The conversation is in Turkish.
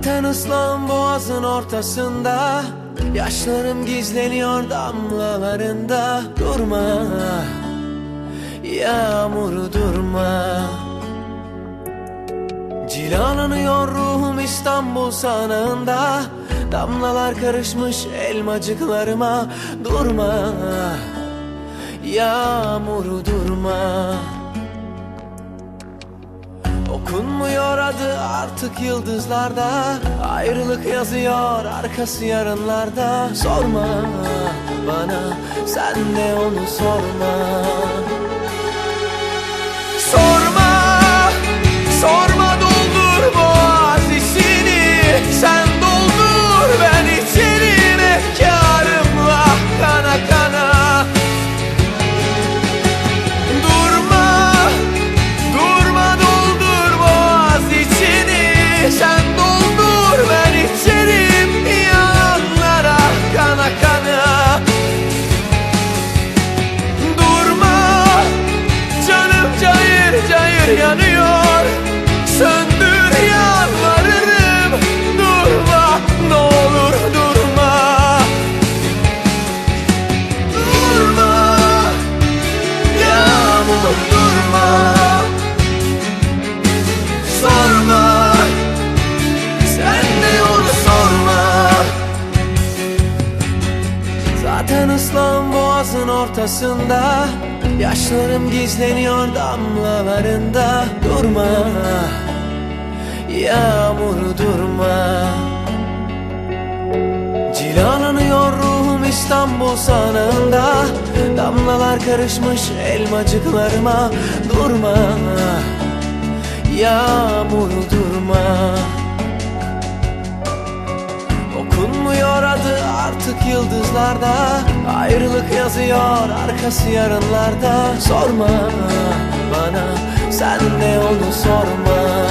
Zaten ıslan boğazın ortasında. Yaşlarım gizleniyor damlalarında. Durma Yağmur durma. Cilalanıyor ruhum İstanbul sanığında Damlalar karışmış elmacıklarıma. Durma Yağmur durma. Okunmuyor adı artık yıldızlarda Ayrılık yazıyor arkası yarınlarda. Sorma bana sen de onu sorma Gönlünü Zaten ıslan boğazın ortasında Yaşlarım gizleniyor damlalarında. Durma Yağmur durma. Cilalanıyor ruhum İstanbul sanığında Damlalar karışmış elmacıklarıma. Durma Yağmur durma. Okunmuyor adı artık yıldızlarda Ayrılık yazıyor arkası yarınlarda. Sorma bana sen de onu sorma